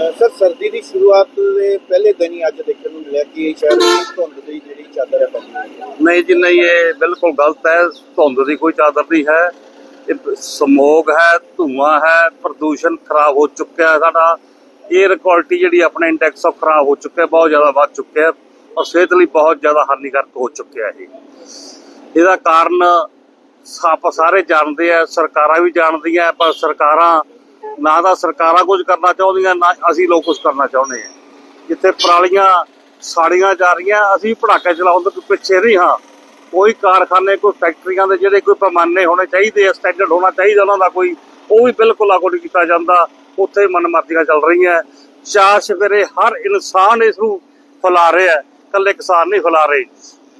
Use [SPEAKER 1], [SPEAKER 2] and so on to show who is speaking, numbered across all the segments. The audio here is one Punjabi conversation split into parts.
[SPEAKER 1] ਅਹ ਸਰ, ਸਰਦੀ ਦੀ ਸ਼ੁਰੂਆਤ ਦੇ ਪਹਿਲੇ ਦਿਨ ਹੀ ਅੱਜ ਦੇਖਣ ਨੂੰ ਮਿਲਿਆ ਕਿ ਸ਼ਹਿਰ ਧੁੰਦ ਦੀ ਜਿਹੜੀ ਚਾਦਰ ਹੈ ਪੈਂਦੀ
[SPEAKER 2] ਨਹੀਂ ਜੀ, ਨਹੀਂ, ਇਹ ਬਿਲਕੁਲ ਗਲਤ ਹੈ। ਧੁੰਦ ਦੀ ਕੋਈ ਚਾਦਰ ਨਹੀਂ ਹੈ। ਇਹ ਸਮੋਗ ਹੈ, ਧੂਆਂ ਹੈ, ਪ੍ਰਦੂਸ਼ਣ ਖਰਾਬ ਹੋ ਚੁੱਕਿਆ ਸਾਡਾ। 에ਅਰ ਕੁਆਲਿਟੀ ਜਿਹੜੀ ਆਪਣੇ ਇੰਡੈਕਸ ਆਫ ਖਰਾਬ ਹੋ ਚੁੱਕਿਆ, ਬਹੁਤ ਜ਼ਿਆਦਾ ਵੱਧ ਚੁੱਕਿਆ ਔਰ ਸਿਹਤ ਲਈ ਬਹੁਤ ਜ਼ਿਆਦਾ ਹਾਨੀਕਾਰਕ ਹੋ ਚੁੱਕਿਆ ਇਹ। ਇਹਦਾ ਕਾਰਨ ਆਪਾਂ ਸਾਰੇ ਜਾਣਦੇ ਆ, ਸਰਕਾਰਾਂ ਵੀ ਜਾਣਦੀਆਂ, ਪਰ ਸਰਕਾਰਾਂ ਨਾ ਤਾਂ ਸਰਕਾਰਾਂ ਕੁਝ ਕਰਨਾ ਚਾਹੁੰਦੀਆਂ, ਨਾ ਅਸੀਂ ਲੋਕ ਕੁਝ ਕਰਨਾ ਚਾਹੁੰਦੇ ਹਾਂ। ਜਿੱਥੇ ਪਰਾਲੀਆਂ ਸਾੜੀਆਂ ਜਾ ਰਹੀਆਂ, ਅਸੀਂ ਪੜਾਕੇ ਚਲਾਉਣ ਤੋਂ ਪਿੱਛੇ ਨਹੀਂ ਹਾਂ। ਕੋਈ ਕਾਰਖਾਨੇ, ਕੋਈ ਫੈਕਟਰੀਆਂ ਦੇ ਜਿਹੜੇ ਕੋਈ ਪੈਮਾਨੇ ਹੋਣੇ ਚਾਹੀਦੇ ਆ ਸਟੈਂਡਰਡ ਹੋਣਾ ਚਾਹੀਦਾ ਉਹਨਾਂ ਦਾ ਕੋਈ, ਉਹ ਵੀ ਬਿਲਕੁਲ ਲਾਗੂ ਨਹੀਂ ਕੀਤਾ ਜਾਂਦਾ। ਉੱਥੇ ਮਨਮਰਜ਼ੀਆਂ ਚੱਲ ਰਹੀਆਂ। ਚਾਰ ਸਵੇਰੇ ਹਰ ਇਨਸਾਨ ਇਸ ਨੂੰ ਫੈਲਾ ਰਿਹਾ ਹੈ। ਇਕੱਲੇ ਕਿਸਾਨ ਨਹੀਂ ਫੈਲਾ ਰਹੇ।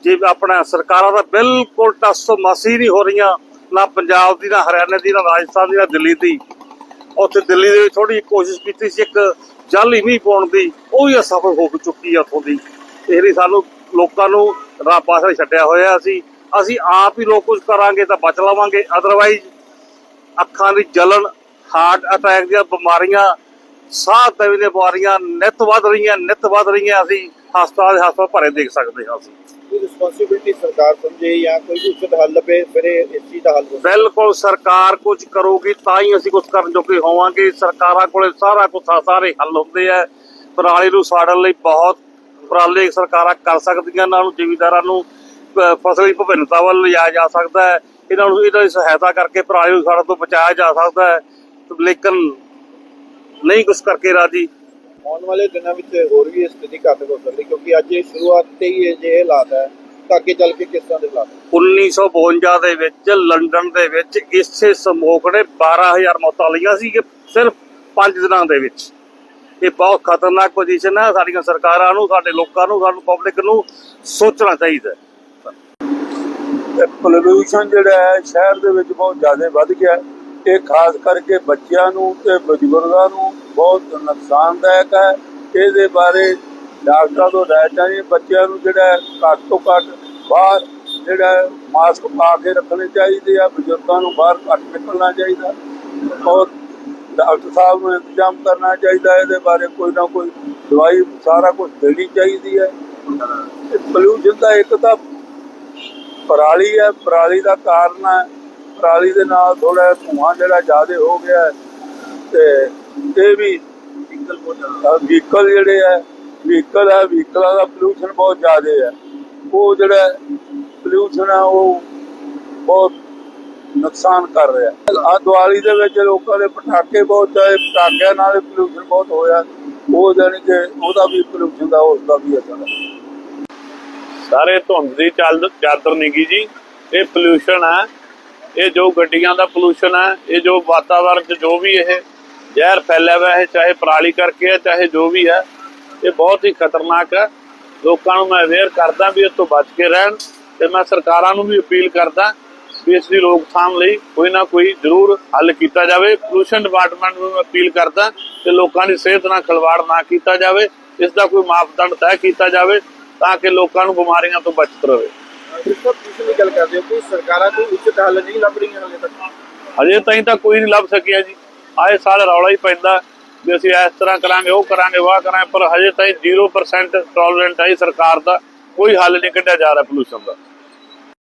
[SPEAKER 2] ਜੇ ਆਪਣਾ ਸਰਕਾਰਾਂ ਦਾ ਬਿਲਕੁਲ ਟੱਸ ਮਾਸੀ ਨਹੀਂ ਹੋ ਰਹੀਆਂ, ਨਾ ਪੰਜਾਬ ਦੀ, ਨਾ ਹਰਿਆਣੇ ਦੀ, ਨਾ ਰਾਜਸਥਾਨ ਦੀ, ਨਾ ਦਿੱਲੀ ਦੀ। ਉੱਥੇ ਦਿੱਲੀ ਦੇ ਵਿੱਚ ਥੋੜੀ ਕੋਸ਼ਿਸ਼ ਕੀਤੀ ਸੀ, ਇੱਕ ਜਾਲੀ ਮੀਂਹ ਪਾਉਣ ਦੀ, ਉਹ ਵੀ ਅਸਫਲ ਹੋ ਚੁੱਕੀ ਆ ਉੱਥੋਂ ਦੀ। ਇਹ ਲਈ ਸਾਨੂੰ ਲੋਕਾਂ ਨੂੰ ਰਾਹ ਪਾਸੇ ਛੱਡਿਆ ਹੋਇਆ ਅਸੀਂ ਅਸੀਂ ਆਪ ਹੀ ਲੋਕ ਕੁਝ ਕਰਾਂਗੇ ਤਾਂ ਬਚ ਲਵਾਂਗੇ ਅਦਰਵਾਈਜ਼ ਅੱਖਾਂ ਦੀ ਜਲਨ ਹਾਰਟ ਅਟੈਕ ਦੀਆਂ ਬਿਮਾਰੀਆਂ ਸਾਹ ਤਵੀ ਦੀਆਂ ਬਿਮਾਰੀਆਂ ਨਿਤ ਵੱਧ ਰਹੀਆਂ ਨਿਤ ਵੱਧ ਰਹੀਆਂ ਅਸੀਂ ਹਸਪਤਾਲ ਦੇ ਹਸਪਤਾਲ ਭਰੇ ਦੇਖ ਸਕਦੇ ਹਾਂ ਅਸੀਂ।
[SPEAKER 1] ਕੋਈ ਰਿਸਪੌਂਸਿਬਿਲਟੀ ਸਰਕਾਰ ਸਮਝੇ ਜਾਂ ਕੋਈ ਉਚਿਤ ਹੱਲ ਲੱਭੇ ਫਿਰ ਇਹ ਇਸ ਚੀਜ਼ ਦਾ ਹੱਲ ਹੋ ਸਕਦਾ
[SPEAKER 2] ਬਿਲਕੁਲ ਸਰਕਾਰ ਕੁਝ ਕਰੂਗੀ ਤਾਂ ਹੀ ਅਸੀਂ ਕੁਝ ਕਰਨ ਜੋਗੇ ਹੋਵਾਂਗੇ। ਸਰਕਾਰਾਂ ਕੋਲੇ ਸਾਰਾ ਕੁਝ ਸਾਰੇ ਹੱਲ ਹੁੰਦੇ ਆ। ਪਰਾਲੀ ਨੂੰ ਸਾੜਨ ਲਈ ਬਹੁਤ ਉਪਰਾਲੇ ਸਰਕਾਰਾਂ ਕਰ ਸਕਦੀਆਂ ਇਹਨਾਂ ਨੂੰ ਜ਼ਿਮੀਂਦਾਰਾਂ ਨੂੰ ਫਸਲੀ ਵਿਭਿੰਨਤਾ ਵੱਲ ਲਿਜਾਇਆ ਜਾ ਸਕਦਾ ਹੈ। ਇਹਨਾਂ ਨੂੰ ਇਹਨਾਂ ਦੀ ਸਹਾਇਤਾ ਕਰਕੇ ਪਰਾਲੀ ਨੂੰ ਸਾੜਨ ਤੋਂ ਬਚਾਇਆ ਜਾ ਸਕਦਾ ਹੈ। ਲੇਕਿਨ ਨਹੀਂ ਕੁਝ ਕਰਕੇ ਰਾਜੀ।
[SPEAKER 1] ਆਉਣ ਵਾਲੇ ਦਿਨਾਂ ਵਿੱਚ ਹੋਰ ਵੀ ਇਹ ਸਥਿਤੀ ਘਾਤਕ ਹੋ ਸਕਦੀ ਕਿਉਂਕਿ ਅੱਜ ਇਹ ਸ਼ੁਰੂਆਤ ਤੇ ਹੀ ਇਹ ਜੇ ਹਾਲਾਤ ਹੈ। ਤਾਂ ਅੱਗੇ ਚੱਲ ਕੇ ਕਿਸ ਤਰ੍ਹਾਂ ਦੇ ਹਾਲਾਤ
[SPEAKER 2] 1952 ਦੇ ਵਿੱਚ ਲੰਡਨ ਦੇ ਵਿੱਚ ਇਸੇ ਸਮੋਕ ਨੇ 12000 ਮੌਤਾਂ ਲਈਆਂ ਸੀ ਕਿ ਸਿਰਫ 5 ਦਿਨਾਂ ਦੇ ਵਿੱਚ। ਇਹ ਬਹੁਤ ਖਤਰਨਾਕ ਪੋਜੀਸ਼ਨ ਹੈ ਸਾਡੀਆਂ ਸਰਕਾਰਾਂ ਨੂੰ ਸਾਡੇ ਲੋਕਾਂ ਨੂੰ ਸਾਨੂੰ ਪਬਲਿਕ ਨੂੰ ਸੋਚਣਾ ਚਾਹੀਦਾ ਹੈ।
[SPEAKER 3] ਪੋਲੂਸ਼ਨ ਜਿਹੜਾ ਹੈ ਸ਼ਹਿਰ ਦੇ ਵਿੱਚ ਬਹੁਤ ਜ਼ਿਆਦਾ ਵੱਧ ਗਿਆ ਹੈ। ਇਹ ਖਾਸ ਕਰਕੇ ਬੱਚਿਆਂ ਨੂੰ ਤੇ ਬਜ਼ੁਰਗਾਂ ਨੂੰ ਬਹੁਤ ਨੁਕਸਾਨਦਾਇਕ ਹੈ। ਇਹਦੇ ਬਾਰੇ ਡਾਕਟਰਾਂ ਤੋਂ ਰਾਏ ਚਾਹੀਦੀ ਬੱਚਿਆਂ ਨੂੰ ਜਿਹੜਾ ਘੱਟ ਤੋਂ ਘੱਟ ਬਾਹਰ ਜਿਹੜਾ ਮਾਸਕ ਪਾ ਕੇ ਰੱਖਣੇ ਚਾਹੀਦੇ ਆ, ਬਜ਼ੁਰਗਾਂ ਨੂੰ ਬਾਹਰ ਘੱਟ ਨਿਕਲਣਾ ਚਾਹੀਦਾ। ਔਰ ਡਾਕਟਰ ਸਾਹਿਬ ਨੂੰ ਇੰਤਜ਼ਾਮ ਕਰਨਾ ਚਾਹੀਦਾ, ਇਹਦੇ ਬਾਰੇ ਕੋਈ ਨਾ ਕੋਈ ਦਵਾਈ ਸਾਰਾ ਕੁਝ ਦੇਣੀ ਚਾਹੀਦੀ ਹੈ। ਪੋਲੂਸ਼ਨ ਦਾ ਇੱਕ ਤਾਂ ਪਰਾਲੀ ਹੈ, ਪਰਾਲੀ ਦਾ ਕਾਰਨ ਹੈ। ਪਰਾਲੀ ਦੇ ਨਾਲ ਥੋੜਾ ਧੂਆਂ ਜਿਹੜਾ ਜ਼ਿਆਦਾ ਹੋ ਗਿਆ ਤੇ ਇਹ ਵੀ ਵਹੀਕਲ ਜਿਹੜੇ ਹੈ ਵਹੀਕਲ ਹੈ ਵਹੀਕਲਾਂ ਦਾ ਪੋਲੂਸ਼ਨ ਬਹੁਤ ਜ਼ਿਆਦਾ ਹੈ। ਉਹ ਜਿਹੜਾ ਪੋਲੂਸ਼ਨ ਹੈ ਉਹ ਬਹੁਤ ਨੁਕਸਾਨ ਕਰ ਰਿਹਾ ਆ ਦੀਵਾਲੀ ਦੇ ਵਿੱਚ ਲੋਕਾਂ ਦੇ ਪਟਾਕੇ ਬਹੁਤ ਚਾਹੇ ਪਟਾਕਿਆਂ ਨਾਲ ਪੋਲੂਸ਼ਨ ਬਹੁਤ ਹੋਇਆ। ਉਹ ਜਾਨੀ ਕਿ ਉਹਦਾ ਵੀ ਪੋਲੂਸ਼ਨ ਦਾ ਉਸ ਦਾ ਵੀ ਅਸਰ ਹੈ।
[SPEAKER 4] ਸਾਰੇ ਧੁੰਦ ਦੀ ਚੱਲ ਚਾਦਰ ਨਿੱਗੀ ਜੀ ਇਹ ਪੋਲੂਸ਼ਨ ਹੈ। ਇਹ ਜੋ ਗੱਡੀਆਂ ਦਾ ਪੋਲੂਸ਼ਨ ਹੈ, ਇਹ ਜੋ ਵਾਤਾਵਰਣ 'ਚ ਜੋ ਵੀ ਇਹ ਜ਼ਹਿਰ ਫੈਲਿਆ ਹੋਇਆ ਹੈ, ਚਾਹੇ ਪਰਾਲੀ ਕਰਕੇ ਹੈ, ਚਾਹੇ ਜੋ ਵੀ ਹੈ, ਇਹ ਬਹੁਤ ਹੀ ਖਤਰਨਾਕ ਹੈ। ਲੋਕਾਂ ਨੂੰ ਮੈਂ ਅਵੇਅਰ ਕਰਦਾ ਵੀ ਇਸ ਤੋਂ ਬਚ ਕੇ ਰਹਿਣ ਤੇ ਮੈਂ ਸਰਕਾਰਾਂ ਨੂੰ ਵੀ ਅਪੀਲ ਕਰਦਾ ਵੀ ਇਸ ਦੀ ਰੋਕਥਾਮ ਲਈ ਕੋਈ ਨਾ ਕੋਈ ਜ਼ਰੂਰ ਹੱਲ ਕੀਤਾ ਜਾਵੇ। ਪੋਲੂਸ਼ਨ ਡਿਪਾਰਟਮੈਂਟ ਨੂੰ ਮੈਂ ਅਪੀਲ ਕਰਦਾ ਕਿ ਲੋਕਾਂ ਦੀ ਸਿਹਤ ਨਾਲ ਖਿਲਵਾੜ ਨਾ ਕੀਤਾ ਜਾਵੇ, ਇਸ ਦਾ ਕੋਈ ਮਾਪਦੰਡ ਤੈਅ ਕੀਤਾ ਜਾਵੇ ਤਾਂ ਕਿ ਲੋਕਾਂ ਨੂੰ ਬਿਮਾਰੀਆਂ ਤੋਂ ਬਚਤ ਰਹੇ।
[SPEAKER 1] ਇਸ ਤੁਸੀਂ ਵੀ ਗੱਲ ਕਰਦੇ ਹੋ ਕਿ ਸਰਕਾਰਾਂ ਕੋਈ ਉਚਿਤ ਹੱਲ ਨਹੀਂ ਲੱਭ ਰਹੀਆਂ ਹਾਲੇ ਤੱਕ।
[SPEAKER 4] ਅਜੇ ਤਾਈਂ ਤਾਂ ਕੋਈ ਨਹੀਂ ਲੱਭ ਸਕਿਆ ਜੀ। ਆਏ ਸਾਲ ਰੌਲਾ ਹੀ ਪੈਂਦਾ ਵੀ ਅਸੀਂ ਇਸ ਤਰ੍ਹਾਂ ਕਰਾਂਗੇ, ਉਹ ਕਰਾਂਗੇ, ਵਾਹ ਕਰਾਂਗੇ, ਪਰ ਹਜੇ ਤਾਈਂ 0% ਟੋਲਰੈਂਟ ਹੈ ਸਰਕਾਰ ਦਾ। ਕੋਈ ਹੱਲ ਨਹੀਂ ਕੱਢਿਆ ਜਾ ਰਿਹਾ ਪੋਲੂਸ਼ਨ ਦਾ।